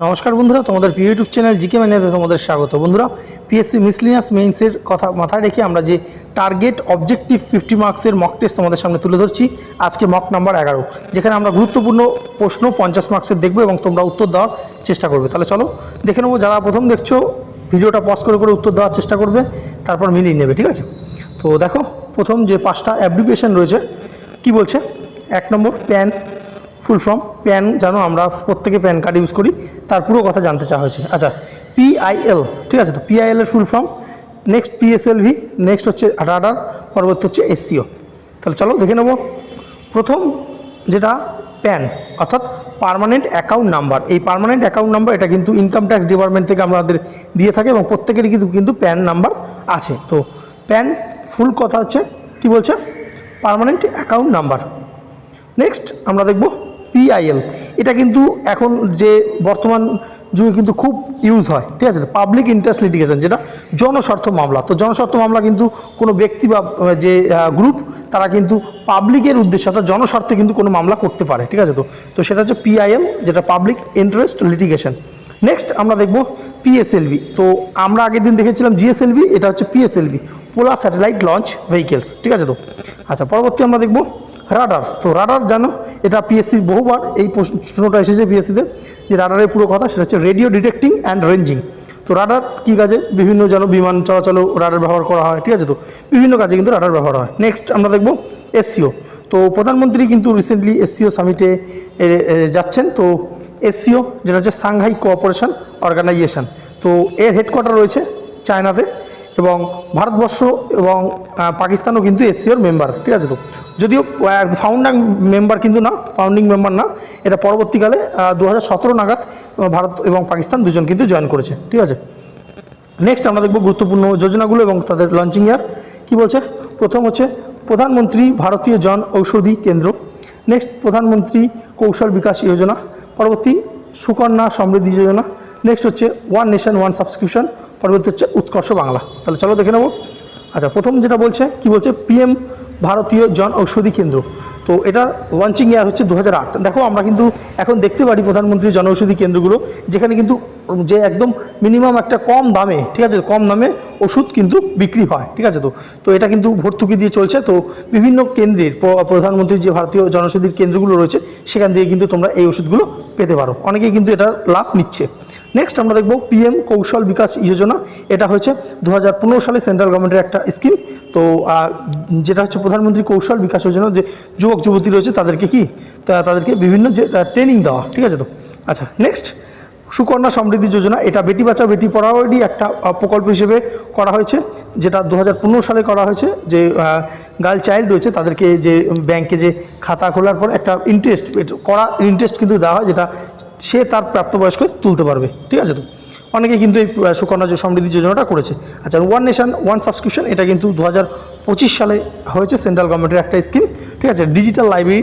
নমস্কার বন্ধুরা, তোমাদের প্রিয় ইউটিউব চ্যানেল জিকে ম্যানেতে তোমাদের স্বাগত। বন্ধুরা পিএসসি মিসলিনিয়াস মেইনসের কথা মাথায় রেখে আমরা যে টার্গেট অবজেক্টিভ ফিফটি মার্কসের মক টেস্ট তোমাদের সামনে তুলে ধরছি, আজকে মক নাম্বার এগারো, যেখানে আমরা গুরুত্বপূর্ণ প্রশ্ন পঞ্চাশ মার্কসের দেখব এবং তোমরা উত্তর দেওয়ার চেষ্টা করবে। তাহলে চলো, দেখে নেব যারা প্রথম দেখছ, ভিডিওটা পজ করে করে উত্তর দেওয়ার চেষ্টা করবে, তারপর মিলিয়ে নেবে, ঠিক আছে? তো দেখো, প্রথম যে পাঁচটা অ্যাপ্লিকেশন রয়েছে, কি বলছে? এক নম্বর প্যান ফুল ফর্ম প্যান জানো আমরা প্রত্যেকে প্যান কার্ড ইউজ করি। তার পুরো কথা জানতে চাওয়া হয়েছে। আচ্ছা পিআইএল ঠিক আছে তো? পিআইএল এর full form next PSLV next হচ্ছে রাডার পরবর্তী হচ্ছে এসসিও তাহলে চলো দেখে নেব। প্রথম যেটা প্যান অর্থাৎ পার্মানেন্ট অ্যাকাউন্ট নাম্বার এই পার্মানেন্ট অ্যাকাউন্ট নাম্বার এটা কিন্তু ইনকাম ট্যাক্স ডিপার্টমেন্ট থেকে আমাদের দিয়ে থাকে এবং প্রত্যেকেরই কিন্তু কিন্তু প্যান নাম্বার আছে। তো প্যান ফুল কথা হচ্ছে, কি বলছে? পার্মানেন্ট অ্যাকাউন্ট নাম্বার নেক্সট আমরা দেখব পিআইএল এটা কিন্তু এখন যে বর্তমান যুগে কিন্তু খুব ইউজ হয়, ঠিক আছে? পাবলিক ইন্টারেস্ট লিটিগেশন যেটা জনস্বার্থ মামলা। তো জনস্বার্থ মামলা কিন্তু কোনো ব্যক্তি বা যে গ্রুপ তারা কিন্তু পাবলিকের উদ্দেশ্যে অর্থাৎ জনস্বার্থে কিন্তু কোনো মামলা করতে পারে, ঠিক আছে তো? তো সেটা হচ্ছে পিআইএল যেটা পাবলিক ইন্টারেস্ট লিটিগেশন নেক্সট আমরা দেখব পিএসএলভি তো আমরা আগের দিন দেখেছিলাম জিএসএলভি এটা হচ্ছে পিএসএলভি পোলা স্যাটেলাইট লঞ্চ ভেহিকেলস ঠিক আছে তো? আচ্ছা পরবর্তী আমরা দেখব রাডার তো রাডার জানো, এটা পিএসসি বহুবার এই প্রশ্নটা এসেছে পিএসসিতে যে রাডারের পুরো কথা সেটা হচ্ছে রেডিও ডিটেক্টিং অ্যান্ড রেঞ্জিং তো রাডার কী কাজে? বিভিন্ন যেন বিমান চলাচলেও রাডার ব্যবহার করা হয়, ঠিক আছে তো? বিভিন্ন কাজে কিন্তু রাডার ব্যবহার হয়। নেক্সট আমরা দেখব এসসিও তো প্রধানমন্ত্রী কিন্তু রিসেন্টলি এসসিও সামিটে যাচ্ছেন। তো এসসিও যেটা হচ্ছে সাংহাই কোঅপারেশন অর্গানাইজেশন তো এর হেডকোয়ার্টার রয়েছে চায়নাতে। এবং ভারতবর্ষ এবং পাকিস্তানও কিন্তু এসসিওর মেম্বার ঠিক আছে তো? যদিও ফাউন্ডিং মেম্বার কিন্তু না ফাউন্ডিং মেম্বার না, এটা পরবর্তীকালে দু হাজার সতেরো নাগাদ ভারত এবং পাকিস্তান দুজন কিন্তু জয়েন করেছে, ঠিক আছে? নেক্সট আমরা দেখব গুরুত্বপূর্ণ যোজনাগুলো এবং তাদের লঞ্চিং ইয়ার কি বলছে? প্রথম হচ্ছে প্রধানমন্ত্রী ভারতীয় জন ঔষধি কেন্দ্র। নেক্সট প্রধানমন্ত্রী কৌশল বিকাশ যোজনা। পরবর্তী সুকন্যা সমৃদ্ধি যোজনা। নেক্সট হচ্ছে ওয়ান নেশন ওয়ান সাবস্ক্রিপশন পরবর্তী হচ্ছে উৎকর্ষ বাংলা। তাহলে চলো দেখে নেব। আচ্ছা প্রথম যেটা বলছে, কি বলছে? পিএম ভারতীয় জন ঔষধি কেন্দ্র। তো এটার লঞ্চিং ইয়ার হচ্ছে দু হাজার আট। দেখো, আমরা কিন্তু এখন দেখতে পারি প্রধানমন্ত্রী জন ঔষধি কেন্দ্রগুলো, যেখানে কিন্তু যে একদম মিনিমাম একটা কম দামে, ঠিক আছে, কম দামে ওষুধ কিন্তু বিক্রি হয়, ঠিক আছে তো? তো এটা কিন্তু ভর্তুকি দিয়ে চলছে। তো বিভিন্ন কেন্দ্রের প্রধানমন্ত্রীর যে ভারতীয় জনৌষধির কেন্দ্রগুলো রয়েছে, সেখান থেকে কিন্তু তোমরা এই ওষুধগুলো পেতে পারো। অনেকেই কিন্তু এটার লাভ নিচ্ছে। নেক্সট আমরা দেখব পিএম কৌশল বিকাশ যোজনা এটা হচ্ছে দু সালে সেন্ট্রাল গভর্নমেন্টের একটা স্কিম তো যেটা হচ্ছে প্রধানমন্ত্রী কৌশল বিকাশ যোজনা, যে যুবক যুবতী রয়েছে তাদেরকে কি তাদেরকে বিভিন্ন যে ট্রেনিং দেওয়া, ঠিক আছে তো? আচ্ছা নেক্সট সুকন্যা সমৃদ্ধি যোজনা। এটা বেটি বাঁচাও বেটি পড়াওয়ারই একটা প্রকল্প হিসেবে করা হয়েছে, যেটা দু হাজার পনেরো সালে করা হয়েছে। যে গার্ল চাইল্ড রয়েছে, তাদেরকে যে ব্যাংকে যে খাতা খোলার পর একটা ইন্টারেস্ট করা ইন্টারেস্ট কিন্তু দেওয়া হয়, যেটা সে তার প্রাপ্তবয়স্ক তুলতে পারবে, ঠিক আছে তো? অনেকে কিন্তু এই সুকন্যা সমৃদ্ধি যোজনাটা করেছে। আচ্ছা ওয়ান নেশন ওয়ান সাবস্ক্রিপশন এটা কিন্তু দু পঁচিশ সালে হয়েছে সেন্ট্রাল গভর্নমেন্টের একটা স্কিম, ঠিক আছে? ডিজিটাল লাইব্রেরি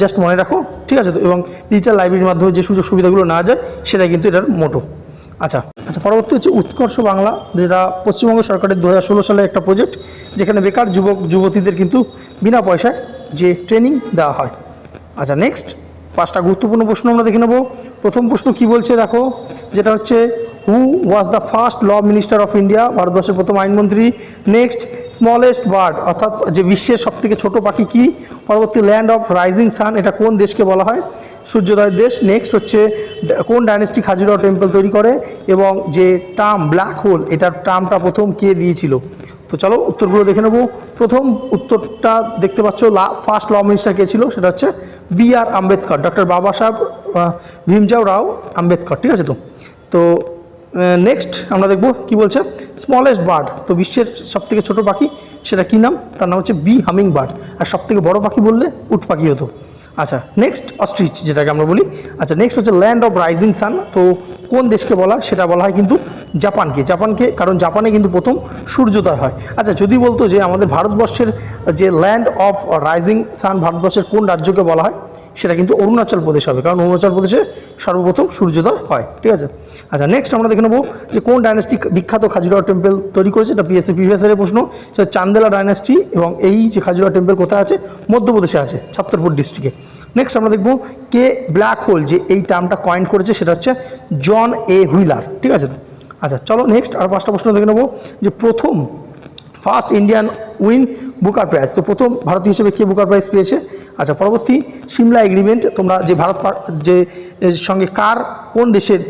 জাস্ট মনে রাখো, ঠিক আছে তো? এবং ডিজিটাল লাইব্রেরির মাধ্যমে যে সুযোগ সুবিধাগুলো না যায়, সেটা কিন্তু এটার মোটো। আচ্ছা আচ্ছা পরবর্তী হচ্ছে উৎকর্ষ বাংলা, যেটা পশ্চিমবঙ্গ সরকারের দু সালের একটা প্রজেক্ট যেখানে বেকার যুবক, যুবতীদের কিন্তু বিনা পয়সায় যে ট্রেনিং দেওয়া হয়। আচ্ছা নেক্সট পাঁচটা গুরুত্বপূর্ণ প্রশ্ন আমরা দেখে নেব। প্রথম প্রশ্ন কি বলছে দেখো, যেটা হচ্ছে who was the first law minister of India ভারতবর্ষের প্রথম আইনমন্ত্রী। নেক্সট স্মলেস্ট বার্ড অর্থাৎ যে বিশ্বের সবথেকে ছোট পাখি কি? পরবর্তী ল্যান্ড অফ রাইজিং সান এটা কোন দেশকে বলা হয়? সূর্যোদয়ের দেশ। নেক্সট হচ্ছে, কোন ডাইনেস্টি খাজুরাও টেম্পল তৈরি করে? এবং যে টার্ম ব্ল্যাক হোল এটার টার্মটা প্রথম কে দিয়েছিল? তো চলো উত্তরগুলো দেখে নেব। প্রথম উত্তরটা দেখতে পাচ্ছ লা ফার্স্ট ল মিনিস্টার কে ছিল সেটা হচ্ছে বি আর আম্বেদকর ডক্টর বাবা সাহেব আহ, ভীমরাও রাও আম্বেদকর ঠিক আছে তো? তো নেক্সট আমরা দেখব কি বলছে স্মলেস্ট বার্ড তো বিশ্বের সবথেকে ছোট পাখি সেটা কী নাম? তার নাম হচ্ছে বি হামিং বার্ড আর সবথেকে বড় পাখি বললে উট পাখি হতো। আচ্ছা নেক্সট অস্ট্রিচ যেটাকে আমরা বলি আচ্ছা নেক্সট হচ্ছে ল্যান্ড অফ রাইজিং সান তো কোন দেশকে বলা, সেটা বলা হয় কিন্তু জাপানকে জাপানকে, কারণ জাপানে কিন্তু প্রথম সূর্যোদয় হয়। আচ্ছা যদি বলতো যে আমাদের ভারতবর্ষের যে ল্যান্ড অফ রাইজিং সান ভারতবর্ষের কোন রাজ্যকে বলা হয়? সেটা কিন্তু অরুণাচল প্রদেশ হবে। কারণ অরুণাচল প্রদেশে সর্বপ্রথম সূর্যোদয় হয়, ঠিক আছে? আচ্ছা নেক্সট আমরা দেখে নেব যে কোন ডাইনাস্টি বিখ্যাত খাজুরাহ টেম্পল তৈরি করেছে, এটা পিএসসি প্রিভিয়াসের প্রশ্ন। সেটা চান্দেলা ডাইনাস্টি এবং এই যে খাজুরাহ টেম্পল কোথায় আছে? মধ্যপ্রদেশে আছে ছত্তরপুর ডিস্ট্রিক্টে নেক্সট আমরা দেখব কে ব্ল্যাক হোল যে এই টার্মটা কয়েন করেছে, সেটা হচ্ছে জন এ হুইলার ঠিক আছে? আচ্ছা চলো নেক্সট আর পাঁচটা প্রশ্ন দেখে নেব। যে প্রথম first Indian win Booker prize তো প্রথম ভারতীয় হিসেবে কে বুকার প্রাইজ পেয়েছে? আচ্ছা পরবর্তী সিমলা এগ্রিমেন্ট, তোমরা যে ভারত যে সঙ্গে কার কোন দেশের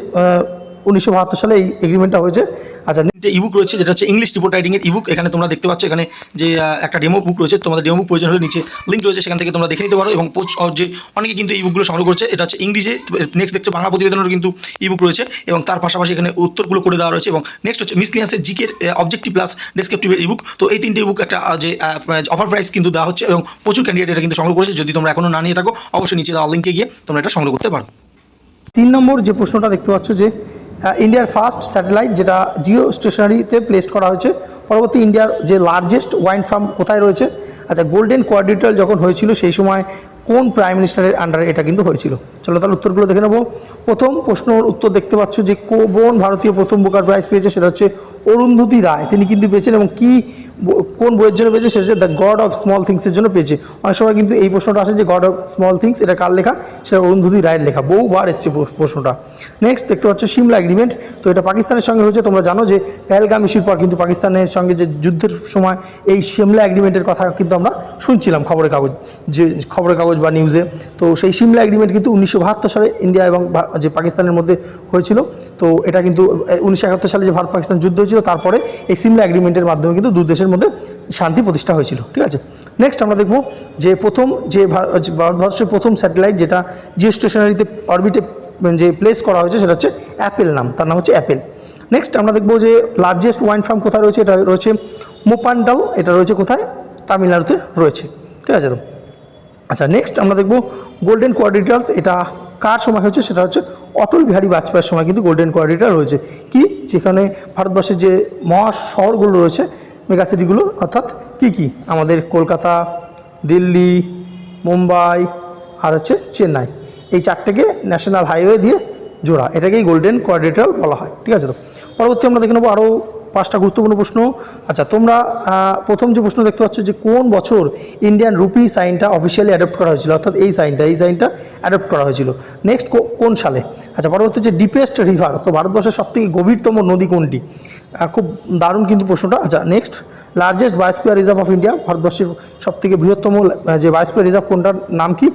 উনিশশো বাহাত্তর সালে এই এগ্রিমেন্টটা হয়েছে। আচ্ছা তিনটে ইবুক রয়েছে, যেটা হচ্ছে ইংলিশ রিপোর্ট রাইটিংয়ের ইবুক এখানে তোমরা দেখতে পাচ্ছ, এখানে যে একটা ডেমো বুক রয়েছে, তোমাদের ডেমো বুক প্রয়োজন হলে নিচে লিঙ্ক রয়েছে, সেখান থেকে তোমরা দেখে নিতে পারো এবং যে অনেকে কিন্তু এই বুকগুলো সংগ্রহ করছে, এটা হচ্ছে ইংলিশে নেক্সট দেখছ বাংলা প্রতিবেদনেরও কিন্তু ইবুক রয়েছে এবং তার পাশাপাশি এখানে উত্তরগুলো করে দেওয়া রয়েছে এবং নেক্সট হচ্ছে মিসলিয়ান্সের জিকের অবজেক্টিভ প্লাস ডেসক্রিপটিভের ইবুক তো এই তিনটে ইবুক একটা যে অফার প্রাইস কিন্তু দেওয়া হচ্ছে এবং প্রচুর ক্যান্ডিডেট এটা কিন্তু সংগ্রহ করেছে। যদি তোমরা এখনও না নিয়ে থাকো, অবশ্যই নিচে দেওয়া লিঙ্কে গিয়ে তোমরা এটা সংগ্রহ করতে পারো। তিন নম্বর যে প্রশ্নটা দেখতে পাচ্ছ যে ইন্ডিয়ার ফার্স্ট স্যাটেলাইট যেটা জিও স্টেশনারিতে প্লেস করা হয়েছে। পরবর্তী ইন্ডিয়ার যে লার্জেস্ট ওয়াইন ফার্ম কোথায় রয়েছে? আচ্ছা গোল্ডেন কোয়ার্ডিটাল যখন হয়েছিল, সেই সময় কোন প্রাইম মিনিস্টারের আন্ডারে এটা কিন্তু হয়েছিল? চলো তাহলে উত্তরগুলো দেখে নেব। প্রথম প্রশ্নর উত্তর দেখতে পাচ্ছ যে কোন ভারতীয় প্রথম বুকার প্রাইজ পেয়েছে, সেটা হচ্ছে অরুন্ধতী রায়, তিনি কিন্তু পেয়েছেন এবং কি কোন বইয়ের জন্য পেয়েছে সেটা হচ্ছে দ্য গড অফ স্মল থিংসের জন্য পেয়েছে। অনেক সময় কিন্তু এই প্রশ্নটা আসে যে গড অফ স্মল থিংস এটা কার লেখা? সেটা অরুন্ধতী রায়ের লেখা। বহুবার এসছে প্রশ্নটা। নেক্সট দেখতে পাচ্ছ সিমলা এগ্রিমেন্ট তো এটা পাকিস্তানের সঙ্গে হয়েছে, তোমরা জানো যে পেহেলগাম ইস্যুর পর কিন্তু পাকিস্তানের সঙ্গে যে যুদ্ধের সময় এই সিমলা এগ্রিমেন্টের কথা কিন্তু আমরা শুনছিলাম খবরের কাগজ, যে খবরের কাগজ বা নিউজে তো সেই সিমলা এগ্রিমেন্ট কিন্তু উনিশশো বাহাত্তর সালে ইন্ডিয়া এবং যে পাকিস্তানের মধ্যে হয়েছিল। তো এটা কিন্তু উনিশশো একাত্তর সালে যে ভারত পাকিস্তান যুদ্ধ হয়েছিল তারপরে এই সিমলা এগ্রিমেন্টের মাধ্যমে কিন্তু দু দেশের মধ্যে শান্তি প্রতিষ্ঠা হয়েছিল, ঠিক আছে? নেক্সট আমরা দেখব যে প্রথম যে ভারতবর্ষের প্রথম স্যাটেলাইট যেটা জিও স্টেশনারিতে অরবিটে যে প্লেস করা হয়েছে, সেটা হচ্ছে অ্যাপেল নাম, তার নাম হচ্ছে অ্যাপেল নেক্সট আমরা দেখব যে লার্জেস্ট ওয়াইন ফার্ম কোথায় রয়েছে, এটা রয়েছে মোপান্ডাল এটা রয়েছে কোথায়? তামিলনাড়ুতে রয়েছে, ঠিক আছে আচ্ছা নেক্সট আমরা দেখব গোল্ডেন কোয়ার্ডিটার্স এটা কার সময় হয়েছে সেটা হচ্ছে অটল বিহারী বাজপেয়ীর সময়, কিন্তু গোল্ডেন কোয়ার্ডিটার রয়েছে। কি? যেখানে ভারতবর্ষের যে মহা শহরগুলো রয়েছে মেগা সিটিগুলো অর্থাৎ কি কি? আমাদের কলকাতা, দিল্লি, মুম্বাই, আর হচ্ছে চেন্নাই। এই চারটেকে ন্যাশনাল হাইওয়ে দিয়ে জোড়া। এটাকেই গোল্ডেন কোয়ার্ডিটার বলা হয়। ঠিক আছে তো? পরবর্তী আমরা দেখে নেব আরও পাঁচটা গুরুত্বপূর্ণ প্রশ্ন। আচ্ছা তোমরা প্রথম যে প্রশ্ন দেখতে পাচ্ছ যে কোন বছর ইন্ডিয়ান রুপি সাইনটা অফিসিয়ালি অ্যাডপ্ট করা হয়েছিল? অর্থাৎ এই সাইনটা এই সাইনটা অ্যাডপ্ট করা হয়েছিল। নেক্সট কোন সালে? আচ্ছা পরবর্তী যে ডিপেস্ট রিভার তো ভারতবর্ষের সবথেকে গভীরতম নদী কোনটি? খুব দারুণ কিন্তু প্রশ্নটা। আচ্ছা next largest biosphere reserve of India ভারতবর্ষের সবথেকে বৃহত্তম যে বায়োস্পিয়ার রিজার্ভ কোনটার নাম কি?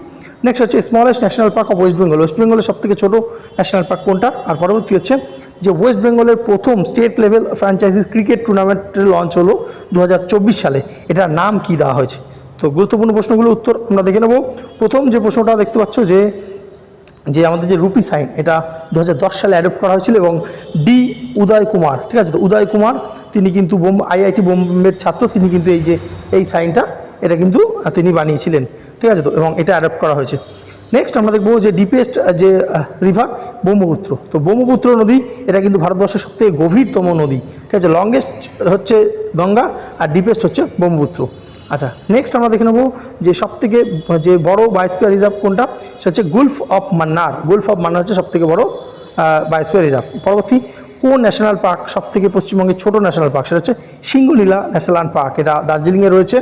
নেক্সট হচ্ছে smallest national park of West Bengal West বেঙ্গলের সবথেকে ছোটো ন্যাশনাল পার্ক কোনটা? আর পরবর্তী হচ্ছে যে ওয়েস্ট বেঙ্গলের প্রথম স্টেট লেভেল ফ্র্যাঞ্চাইজিস ক্রিকেট টুর্নামেন্টের লঞ্চ হলো দু হাজার চব্বিশ সালে। এটার নাম কি দেওয়া হয়েছে? তো গুরুত্বপূর্ণ প্রশ্নগুলোর উত্তর আমরা দেখে নেব। প্রথম যে প্রশ্নটা দেখতে পাচ্ছ যে যে আমাদের যে রুপি সাইন, এটা দু হাজার দশ সালে অ্যাডপ্ট করা হয়েছিল এবং ডি উদয় কুমার, ঠিক আছে? তো উদয় কুমার, তিনি কিন্তু বোম আইআইটি বোম্বের ছাত্র, তিনি কিন্তু এই যে, এই সাইনটা, এটা কিন্তু তিনি বানিয়েছিলেন। ঠিক আছে তো? এবং এটা অ্যাডপ্ট করা হয়েছে। নেক্সট আমরা দেখব যে ডিপেস্ট যে রিভার ব্রহ্মপুত্র। তো ব্রহ্মপুত্র নদী, এটা কিন্তু ভারতবর্ষের সবথেকে গভীরতম নদী। ঠিক আছে? লংগেস্ট হচ্ছে গঙ্গা আর ডিপেস্ট হচ্ছে ব্রহ্মপুত্র। আচ্ছা নেক্সট আমরা দেখে নেব যে সবথেকে, যে বড় বায়োস্পিয়ার রিজার্ভ কোনটা? সেটা হচ্ছে গুলফ অফ মান্নার গুলফ অফ মান্নার হচ্ছে সবথেকে বড় বায়োস্পিয়ার রিজার্ভ পরবর্তী কোন ন্যাশনাল পার্ক সবথেকে পশ্চিমবঙ্গের ছোট ন্যাশনাল পার্ক? সেটা হচ্ছে সিঙ্গলীলা ন্যাশনাল পার্ক। এটা দার্জিলিংয়ে রয়েছে।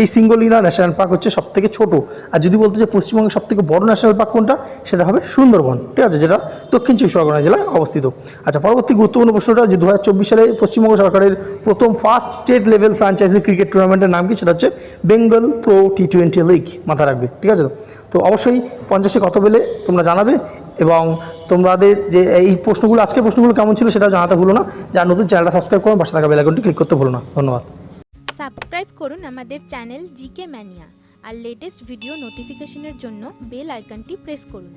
এই সিঙ্গলীলা ন্যাশনাল পার্ক হচ্ছে সবথেকে ছোট। আর যদি বলতে যে পশ্চিমবঙ্গের সবথেকে বড় ন্যাশনাল পার্ক কোনটা? সেটা হবে সুন্দরবন। ঠিক আছে? যেটা দক্ষিণ চব্বিশ পরগনা জেলায় অবস্থিত। আচ্ছা পরবর্তী গুরুত্বপূর্ণ প্রশ্নটা যে দু হাজার চব্বিশ সালে পশ্চিমবঙ্গ সরকারের প্রথম first state level franchise cricket টুর্নামেন্টের নাম কি? সেটা হচ্ছে Bengal pro T twenty league মাথা রাখবে। ঠিক আছে? তো অবশ্যই পঞ্চাশে কত পেলে তোমরা জানাবে। এবং তোমাদের যে এই প্রশ্নগুলো, আজকে প্রশ্নগুলো কেমন ছিল সেটা জানাতে ভুলো না। যার নতুন, চ্যানেলটা সাবস্ক্রাইব করুন পাশে থাকা বেলাকনটি ক্লিক করতে ভুলো না। ধন্যবাদ। সাবস্ক্রাইব করুন আমাদের চ্যানেল জিকে ম্যানিয়া। আর লেটেস্ট ভিডিও নোটিফিকেশনের জন্য বেল আইকনটি প্রেস করুন।